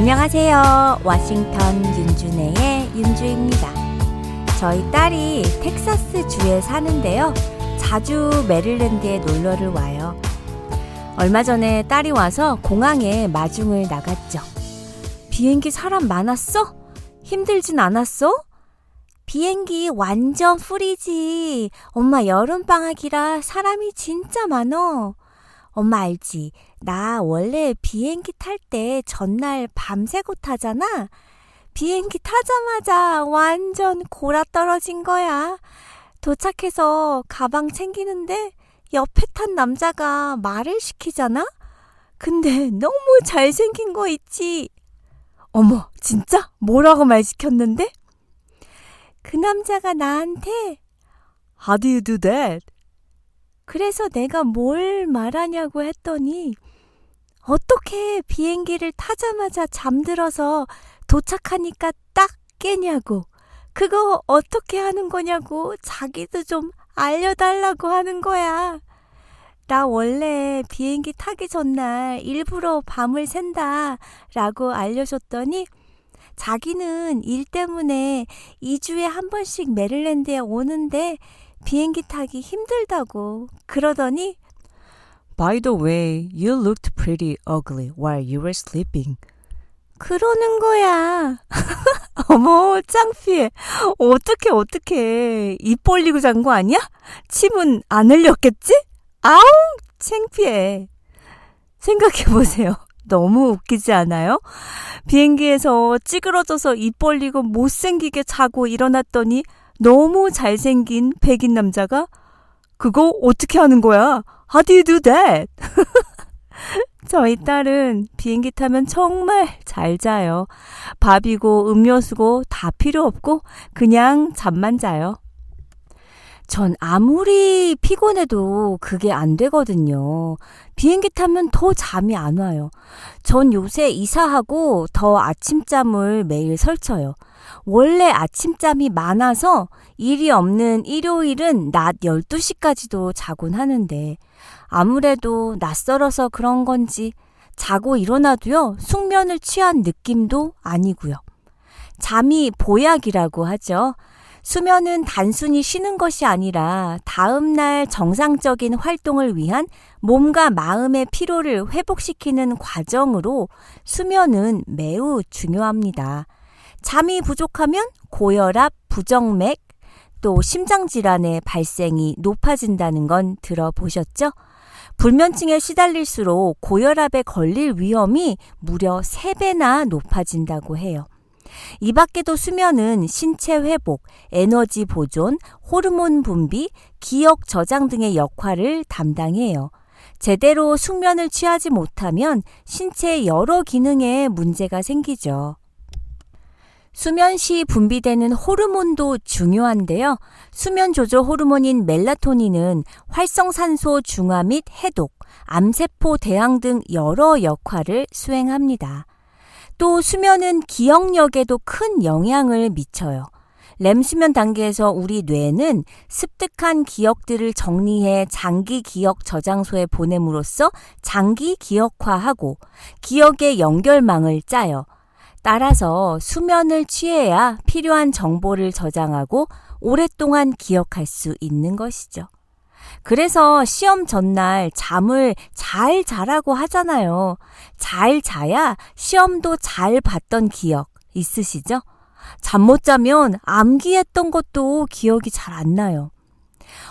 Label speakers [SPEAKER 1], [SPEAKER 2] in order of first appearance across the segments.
[SPEAKER 1] 안녕하세요. 워싱턴 윤준혜의 윤주입니다. 저희 딸이 텍사스 주에 사는데요. 자주 메릴랜드에 놀러를 와요. 얼마 전에 딸이 와서 공항에 마중을 나갔죠. 비행기 사람 많았어? 힘들진 않았어? 비행기 완전 풀이지. 엄마 여름방학이라 사람이 진짜 많어. 엄마 알지? 나 원래 비행기 탈 때 전날 밤새고 타잖아? 비행기 타자마자 완전 골아 떨어진 거야. 도착해서 가방 챙기는데 옆에 탄 남자가 말을 시키잖아? 근데 너무 잘생긴 거 있지? 어머, 진짜? 뭐라고 말 시켰는데? 그 남자가 나한테 How do you do that? 그래서 내가 뭘 말하냐고 했더니 어떻게 비행기를 타자마자 잠들어서 도착하니까 딱 깨냐고 그거 어떻게 하는 거냐고 자기도 좀 알려달라고 하는 거야. 나 원래 비행기 타기 전날 일부러 밤을 샌다 라고 알려줬더니 자기는 일 때문에 2주에 한 번씩 메릴랜드에 오는데 비행기 타기 힘들다고 그러더니
[SPEAKER 2] By the way, you looked pretty ugly while you were sleeping.
[SPEAKER 1] 그러는 거야.
[SPEAKER 2] 어머, 창피해. 어떡해, 어떡해. 입 벌리고 잔 거 아니야? 침은 안 흘렸겠지? 아우, 창피해. 생각해보세요. 너무 웃기지 않아요? 비행기에서 찌그러져서 입 벌리고 못생기게 자고 일어났더니 너무 잘생긴 백인 남자가 그거 어떻게 하는 거야? How do you do that? 저희 딸은 비행기 타면 정말 잘 자요. 밥이고 음료수고 다 필요 없고 그냥 잠만 자요. 전 아무리 피곤해도 그게 안 되거든요. 비행기 타면 더 잠이 안 와요. 전 요새 이사하고 더 아침잠을 매일 설쳐요. 원래 아침잠이 많아서 일이 없는 일요일은 낮 12시까지도 자곤 하는데 아무래도 낯설어서 그런 건지 자고 일어나도요, 숙면을 취한 느낌도 아니고요. 잠이 보약이라고 하죠. 수면은 단순히 쉬는 것이 아니라 다음날 정상적인 활동을 위한 몸과 마음의 피로를 회복시키는 과정으로 수면은 매우 중요합니다. 잠이 부족하면 고혈압, 부정맥, 또 심장질환의 발생이 높아진다는 건 들어보셨죠? 불면증에 시달릴수록 고혈압에 걸릴 위험이 무려 3배나 높아진다고 해요. 이 밖에도 수면은 신체 회복, 에너지 보존, 호르몬 분비, 기억 저장 등의 역할을 담당해요. 제대로 숙면을 취하지 못하면 신체 여러 기능에 문제가 생기죠. 수면 시 분비되는 호르몬도 중요한데요. 수면 조절 호르몬인 멜라토닌은 활성산소 중화 및 해독, 암세포 대항 등 여러 역할을 수행합니다. 또 수면은 기억력에도 큰 영향을 미쳐요. 렘 수면 단계에서 우리 뇌는 습득한 기억들을 정리해 장기 기억 저장소에 보냄으로써 장기 기억화하고 기억의 연결망을 짜요. 따라서 수면을 취해야 필요한 정보를 저장하고 오랫동안 기억할 수 있는 것이죠. 그래서 시험 전날 잠을 잘 자라고 하잖아요. 잘 자야 시험도 잘 봤던 기억 있으시죠? 잠 못 자면 암기했던 것도 기억이 잘 안 나요.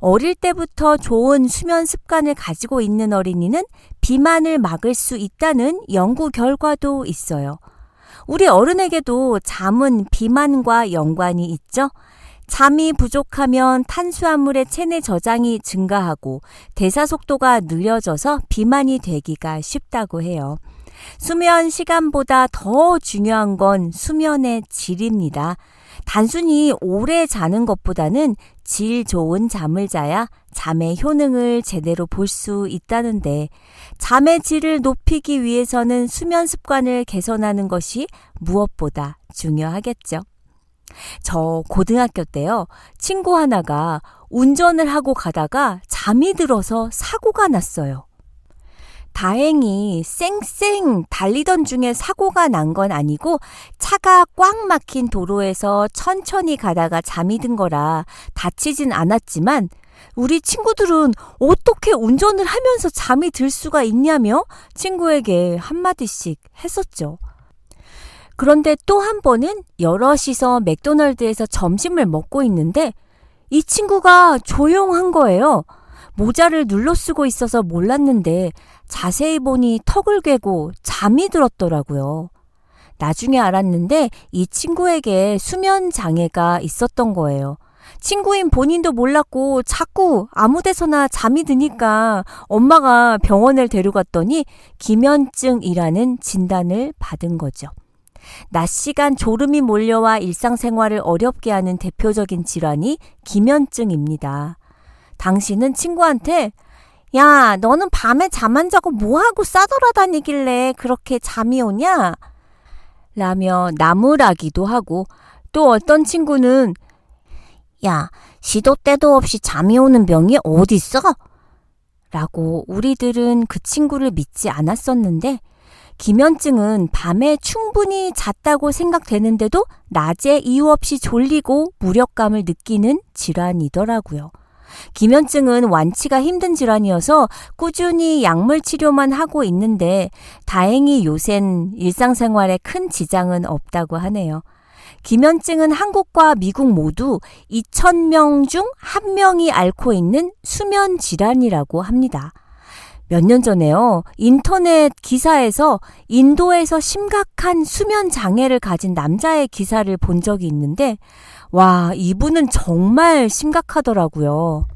[SPEAKER 2] 어릴 때부터 좋은 수면 습관을 가지고 있는 어린이는 비만을 막을 수 있다는 연구 결과도 있어요. 우리 어른에게도 잠은 비만과 연관이 있죠. 잠이 부족하면 탄수화물의 체내 저장이 증가하고 대사 속도가 느려져서 비만이 되기가 쉽다고 해요. 수면 시간보다 더 중요한 건 수면의 질입니다. 단순히 오래 자는 것보다는 질 좋은 잠을 자야 잠의 효능을 제대로 볼 수 있다는데 잠의 질을 높이기 위해서는 수면 습관을 개선하는 것이 무엇보다 중요하겠죠. 저 고등학교 때요, 친구 하나가 운전을 하고 가다가 잠이 들어서 사고가 났어요.
[SPEAKER 1] 다행히 쌩쌩 달리던 중에 사고가 난 건 아니고 차가 꽉 막힌 도로에서 천천히 가다가 잠이 든 거라 다치진 않았지만 우리 친구들은 어떻게 운전을 하면서 잠이 들 수가 있냐며 친구에게 한마디씩 했었죠. 그런데 또 한 번은 여럿이서 맥도날드에서 점심을 먹고 있는데 이 친구가 조용한 거예요. 모자를 눌러 쓰고 있어서 몰랐는데 자세히 보니 턱을 괴고 잠이 들었더라고요. 나중에 알았는데 이 친구에게 수면 장애가 있었던 거예요. 친구인 본인도 몰랐고 자꾸 아무 데서나 잠이 드니까 엄마가 병원을 데려갔더니 기면증이라는 진단을 받은 거죠. 낮 시간 졸음이 몰려와 일상생활을 어렵게 하는 대표적인 질환이 기면증입니다. 당신은 친구한테 야, 너는 밤에 잠 안 자고 뭐하고 싸돌아다니길래 그렇게 잠이 오냐? 라며 나무라기도 하고 또 어떤 친구는 야, 시도 때도 없이 잠이 오는 병이 어딨어? 라고 우리들은 그 친구를 믿지 않았었는데 기면증은 밤에 충분히 잤다고 생각되는데도 낮에 이유 없이 졸리고 무력감을 느끼는 질환이더라고요. 기면증은 완치가 힘든 질환이어서 꾸준히 약물 치료만 하고 있는데 다행히 요샌 일상생활에 큰 지장은 없다고 하네요. 기면증은 한국과 미국 모두 2,000명 중 1명이 앓고 있는 수면 질환이라고 합니다. 몇 년 전에요. 인터넷 기사에서 인도에서 심각한 수면 장애를 가진 남자의 기사를 본 적이 있는데, 와, 이분은 정말 심각하더라고요.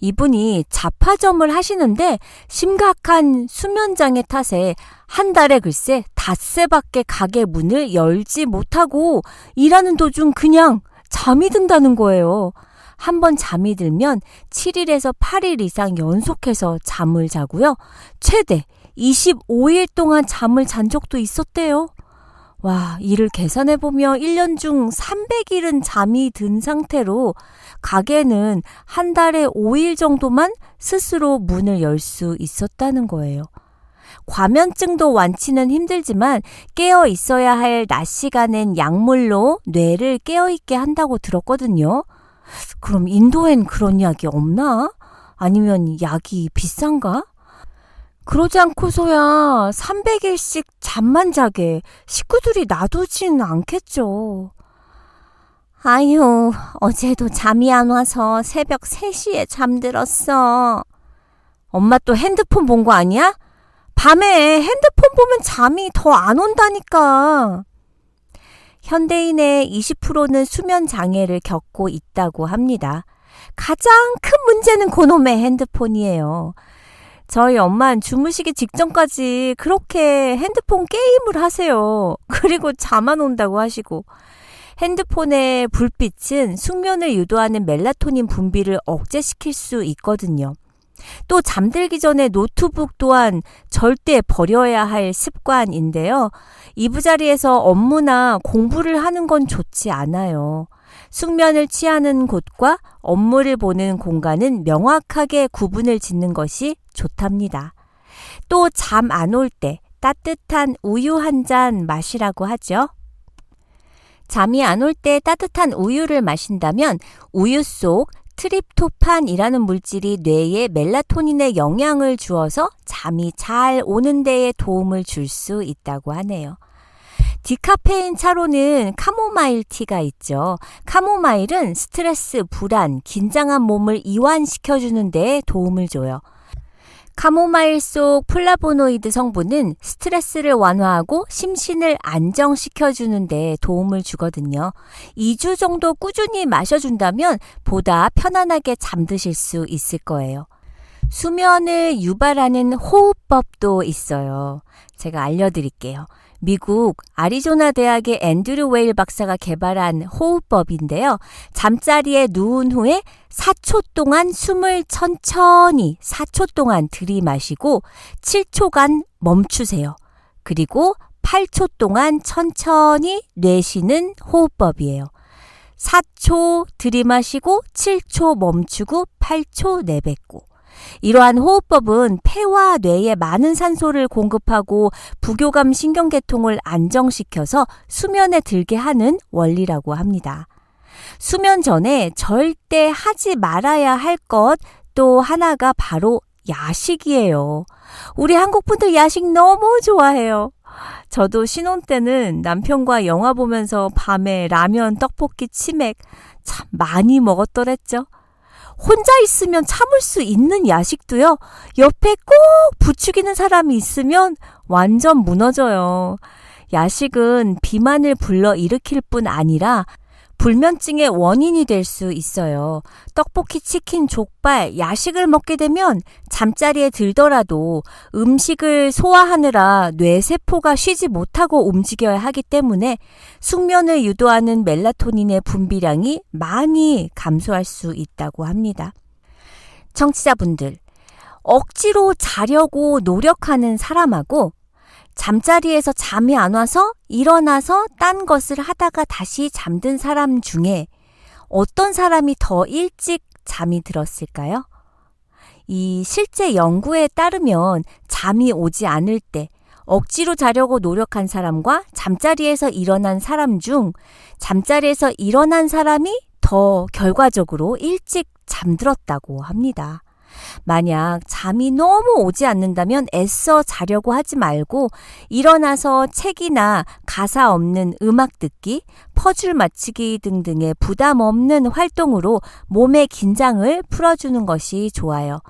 [SPEAKER 1] 이분이 자파점을 하시는데 심각한 수면장애 탓에 한 달에 글쎄 닷새 밖에 가게 문을 열지 못하고 일하는 도중 그냥 잠이 든다는 거예요. 한 번 잠이 들면 7일에서 8일 이상 연속해서 잠을 자고요. 최대 25일 동안 잠을 잔 적도 있었대요. 와, 이를 계산해보면 1년 중 300일은 잠이 든 상태로 가게는 한 달에 5일 정도만 스스로 문을 열 수 있었다는 거예요. 과면증도 완치는 힘들지만 깨어 있어야 할 낮 시간엔 약물로 뇌를 깨어 있게 한다고 들었거든요. 그럼 인도엔 그런 약이 없나? 아니면 약이 비싼가? 그러지 않고서야 300일씩 잠만 자게 식구들이 놔두진 않겠죠. 아유, 어제도 잠이 안 와서 새벽 3시에 잠들었어. 엄마 또 핸드폰 본 거 아니야? 밤에 핸드폰 보면 잠이 더 안 온다니까. 현대인의 20%는 수면 장애를 겪고 있다고 합니다. 가장 큰 문제는 그놈의 핸드폰이에요. 저희 엄마는 주무시기 직전까지 그렇게 핸드폰 게임을 하세요. 그리고 잠안 온다고 하시고. 핸드폰의 불빛은 숙면을 유도하는 멜라토닌 분비를 억제시킬 수 있거든요. 또 잠들기 전에 노트북 또한 절대 버려야 할 습관인데요. 이부자리에서 업무나 공부를 하는 건 좋지 않아요. 숙면을 취하는 곳과 업무를 보는 공간은 명확하게 구분을 짓는 것이 좋답니다. 또 잠 안 올 때 따뜻한 우유 한 잔 마시라고 하죠. 잠이 안 올 때 따뜻한 우유를 마신다면 우유 속 트립토판이라는 물질이 뇌에 멜라토닌에 영향을 주어서 잠이 잘 오는 데에 도움을 줄 수 있다고 하네요. 디카페인 차로는 카모마일 티가 있죠. 카모마일은 스트레스, 불안, 긴장한 몸을 이완시켜주는 데 도움을 줘요. 카모마일 속 플라보노이드 성분은 스트레스를 완화하고 심신을 안정시켜주는 데 도움을 주거든요. 2주 정도 꾸준히 마셔준다면 보다 편안하게 잠드실 수 있을 거예요. 수면을 유발하는 호흡법도 있어요. 제가 알려드릴게요. 미국 아리조나 대학의 앤드류 웨일 박사가 개발한 호흡법인데요. 잠자리에 누운 후에 4초 동안 숨을 천천히 4초 동안 들이마시고 7초간 멈추세요. 그리고 8초 동안 천천히 내쉬는 호흡법이에요. 4초 들이마시고 7초 멈추고 8초 내뱉고 이러한 호흡법은 폐와 뇌에 많은 산소를 공급하고 부교감 신경계통을 안정시켜서 수면에 들게 하는 원리라고 합니다. 수면 전에 절대 하지 말아야 할 것 또 하나가 바로 야식이에요. 우리 한국 분들 야식 너무 좋아해요. 저도 신혼 때는 남편과 영화 보면서 밤에 라면, 떡볶이, 치맥 참 많이 먹었더랬죠. 혼자 있으면 참을 수 있는 야식도요. 옆에 꼭 부추기는 사람이 있으면 완전 무너져요. 야식은 비만을 불러 일으킬 뿐 아니라 불면증의 원인이 될 수 있어요. 떡볶이, 치킨, 족발, 야식을 먹게 되면 잠자리에 들더라도 음식을 소화하느라 뇌세포가 쉬지 못하고 움직여야 하기 때문에 숙면을 유도하는 멜라토닌의 분비량이 많이 감소할 수 있다고 합니다. 청취자분들, 억지로 자려고 노력하는 사람하고 잠자리에서 잠이 안 와서 일어나서 딴 것을 하다가 다시 잠든 사람 중에 어떤 사람이 더 일찍 잠이 들었을까요? 이 실제 연구에 따르면 잠이 오지 않을 때 억지로 자려고 노력한 사람과 잠자리에서 일어난 사람 중 잠자리에서 일어난 사람이 더 결과적으로 일찍 잠들었다고 합니다. 만약 잠이 너무 오지 않는다면 애써 자려고 하지 말고 일어나서 책이나 가사 없는 음악 듣기, 퍼즐 맞히기 등등의 부담 없는 활동으로 몸의 긴장을 풀어주는 것이 좋아요.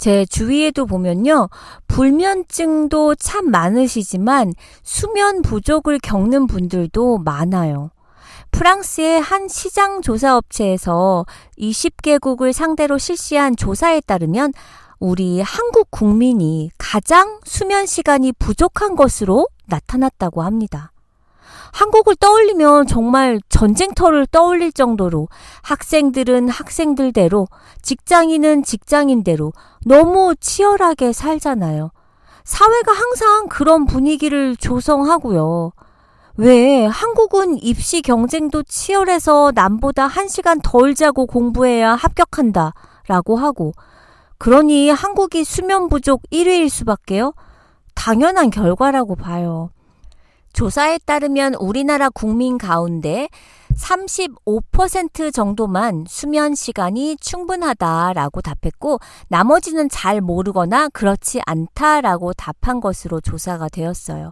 [SPEAKER 1] 제 주위에도 보면요. 불면증도 참 많으시지만 수면 부족을 겪는 분들도 많아요. 프랑스의 한 시장 조사 업체에서 20개국을 상대로 실시한 조사에 따르면 우리 한국 국민이 가장 수면 시간이 부족한 것으로 나타났다고 합니다. 한국을 떠올리면 정말 전쟁터를 떠올릴 정도로 학생들은 학생들대로 직장인은 직장인대로 너무 치열하게 살잖아요. 사회가 항상 그런 분위기를 조성하고요. 왜 한국은 입시 경쟁도 치열해서 남보다 한 시간 덜 자고 공부해야 합격한다 라고 하고 그러니 한국이 수면 부족 1위일 수밖에요? 당연한 결과라고 봐요. 조사에 따르면 우리나라 국민 가운데 35% 정도만 수면 시간이 충분하다라고 답했고 나머지는 잘 모르거나 그렇지 않다라고 답한 것으로 조사가 되었어요.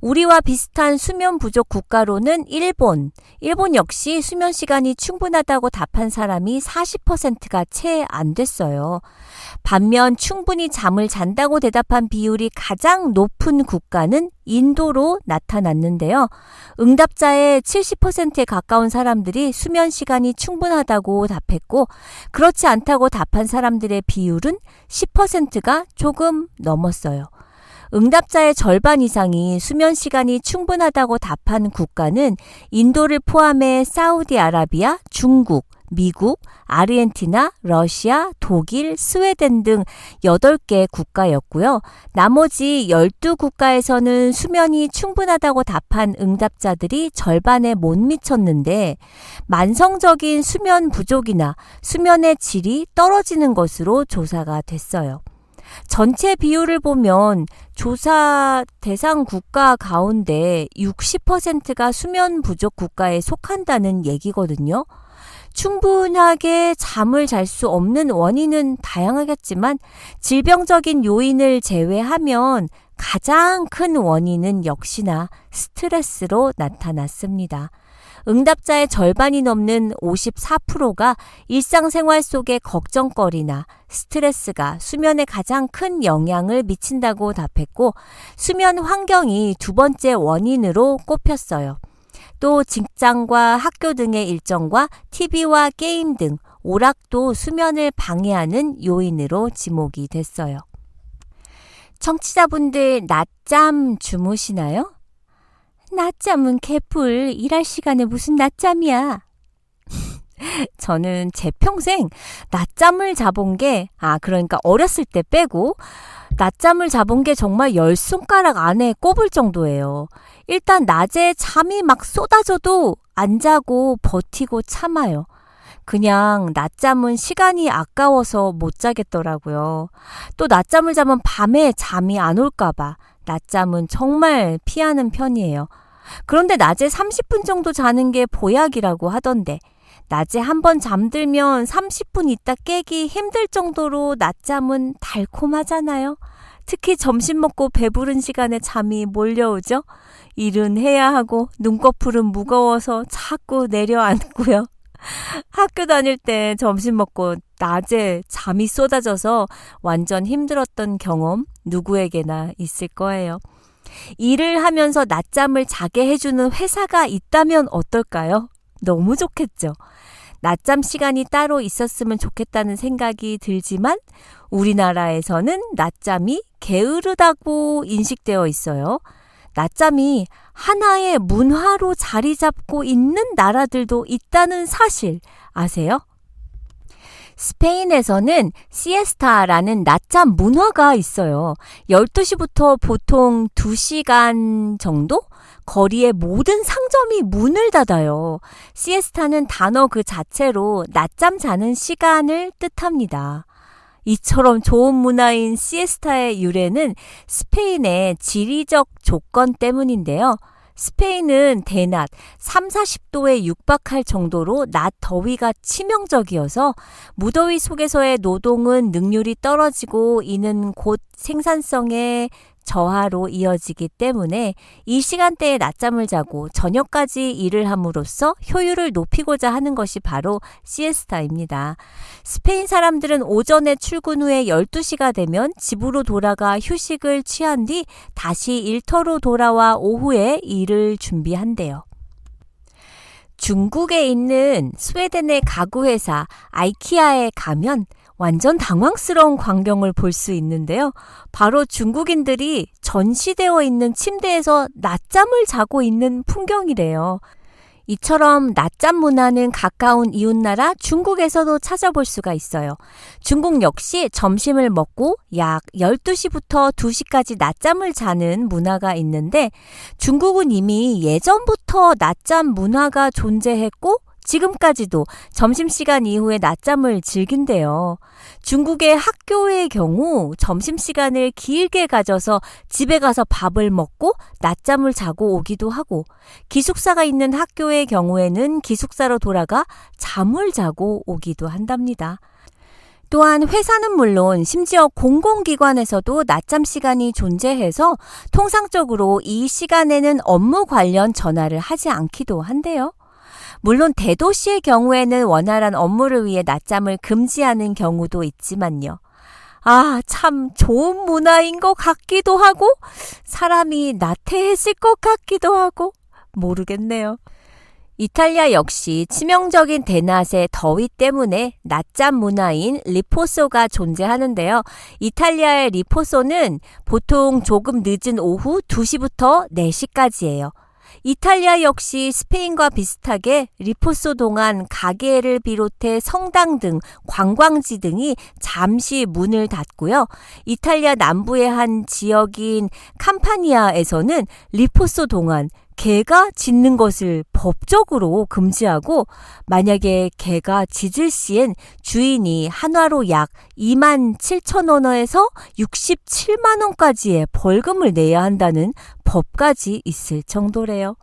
[SPEAKER 1] 우리와 비슷한 수면 부족 국가로는 일본. 일본 역시 수면 시간이 충분하다고 답한 사람이 40%가 채 안 됐어요. 반면 충분히 잠을 잔다고 대답한 비율이 가장 높은 국가는 인도로 나타났는데요. 응답자의 70%에 가까운 사람들이 수면 시간이 충분하다고 답했고, 그렇지 않다고 답한 사람들의 비율은 10%가 조금 넘었어요. 응답자의 절반 이상이 수면 시간이 충분하다고 답한 국가는 인도를 포함해 사우디아라비아, 중국, 미국, 아르헨티나, 러시아, 독일, 스웨덴 등 8개 국가였고요. 나머지 12국가에서는 수면이 충분하다고 답한 응답자들이 절반에 못 미쳤는데 만성적인 수면 부족이나 수면의 질이 떨어지는 것으로 조사가 됐어요. 전체 비율을 보면 조사 대상 국가 가운데 60%가 수면 부족 국가에 속한다는 얘기거든요. 충분하게 잠을 잘 수 없는 원인은 다양하겠지만 질병적인 요인을 제외하면 가장 큰 원인은 역시나 스트레스로 나타났습니다. 응답자의 절반이 넘는 54%가 일상생활 속의 걱정거리나 스트레스가 수면에 가장 큰 영향을 미친다고 답했고 수면 환경이 두 번째 원인으로 꼽혔어요. 또 직장과 학교 등의 일정과 TV와 게임 등 오락도 수면을 방해하는 요인으로 지목이 됐어요. 청취자분들 낮잠 주무시나요? 낮잠은 개뿔 일할 시간에 무슨 낮잠이야. 저는 제 평생 낮잠을 자본 게, 아, 그러니까 어렸을 때 빼고, 낮잠을 자본 게 정말 열 손가락 안에 꼽을 정도예요. 일단 낮에 잠이 막 쏟아져도 안 자고 버티고 참아요. 그냥 낮잠은 시간이 아까워서 못 자겠더라고요. 또 낮잠을 자면 밤에 잠이 안 올까봐 낮잠은 정말 피하는 편이에요. 그런데 낮에 30분 정도 자는 게 보약이라고 하던데, 낮에 한 번 잠들면 30분 있다 깨기 힘들 정도로 낮잠은 달콤하잖아요. 특히 점심 먹고 배부른 시간에 잠이 몰려오죠. 일은 해야 하고 눈꺼풀은 무거워서 자꾸 내려앉고요. 학교 다닐 때 점심 먹고 낮에 잠이 쏟아져서 완전 힘들었던 경험 누구에게나 있을 거예요. 일을 하면서 낮잠을 자게 해주는 회사가 있다면 어떨까요? 너무 좋겠죠. 낮잠 시간이 따로 있었으면 좋겠다는 생각이 들지만 우리나라에서는 낮잠이 게으르다고 인식되어 있어요. 낮잠이 하나의 문화로 자리 잡고 있는 나라들도 있다는 사실 아세요? 스페인에서는 시에스타라는 낮잠 문화가 있어요. 12시부터 보통 2시간 정도? 거리의 모든 상점이 문을 닫아요. 시에스타는 단어 그 자체로 낮잠 자는 시간을 뜻합니다. 이처럼 좋은 문화인 시에스타의 유래는 스페인의 지리적 조건 때문인데요. 스페인은 대낮 3, 40도에 육박할 정도로 낮 더위가 치명적이어서 무더위 속에서의 노동은 능률이 떨어지고 이는 곧 생산성의 저하로 이어지기 때문에 이 시간대에 낮잠을 자고 저녁까지 일을 함으로써 효율을 높이고자 하는 것이 바로 시에스타입니다. 스페인 사람들은 오전에 출근 후에 12시가 되면 집으로 돌아가 휴식을 취한 뒤 다시 일터로 돌아와 오후에 일을 준비한대요. 중국에 있는 스웨덴의 가구 회사 아이키아에 가면 완전 당황스러운 광경을 볼 수 있는데요. 바로 중국인들이 전시되어 있는 침대에서 낮잠을 자고 있는 풍경이래요. 이처럼 낮잠 문화는 가까운 이웃나라 중국에서도 찾아볼 수가 있어요. 중국 역시 점심을 먹고 약 12시부터 2시까지 낮잠을 자는 문화가 있는데 중국은 이미 예전부터 낮잠 문화가 존재했고 지금까지도 점심시간 이후에 낮잠을 즐긴대요. 중국의 학교의 경우 점심시간을 길게 가져서 집에 가서 밥을 먹고 낮잠을 자고 오기도 하고 기숙사가 있는 학교의 경우에는 기숙사로 돌아가 잠을 자고 오기도 한답니다. 또한 회사는 물론 심지어 공공기관에서도 낮잠 시간이 존재해서 통상적으로 이 시간에는 업무 관련 전화를 하지 않기도 한데요. 물론 대도시의 경우에는 원활한 업무를 위해 낮잠을 금지하는 경우도 있지만요. 아, 참 좋은 문화인 것 같기도 하고, 사람이 나태해질 것 같기도 하고, 모르겠네요. 이탈리아 역시 치명적인 대낮의 더위 때문에 낮잠 문화인 리포소가 존재하는데요. 이탈리아의 리포소는 보통 조금 늦은 오후 2시부터 4시까지예요. 이탈리아 역시 스페인과 비슷하게 리포소 동안 가게를 비롯해 성당 등 관광지 등이 잠시 문을 닫고요. 이탈리아 남부의 한 지역인 캄파니아에서는 리포소 동안 개가 짖는 것을 법적으로 금지하고 만약에 개가 짖을 시엔 주인이 한화로 약 2만 7천 원에서 67만 원까지의 벌금을 내야 한다는 법까지 있을 정도래요.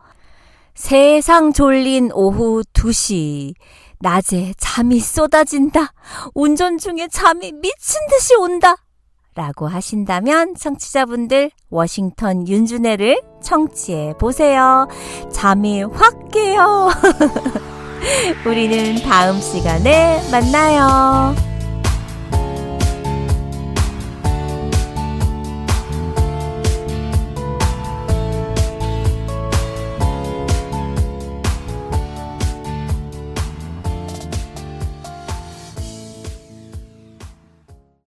[SPEAKER 1] 세상 졸린 오후 2시. 낮에 잠이 쏟아진다. 운전 중에 잠이 미친 듯이 온다. 라고 하신다면 청취자분들 워싱턴 윤준혜를 청취해 보세요. 잠이 확 깨요. 우리는 다음 시간에 만나요.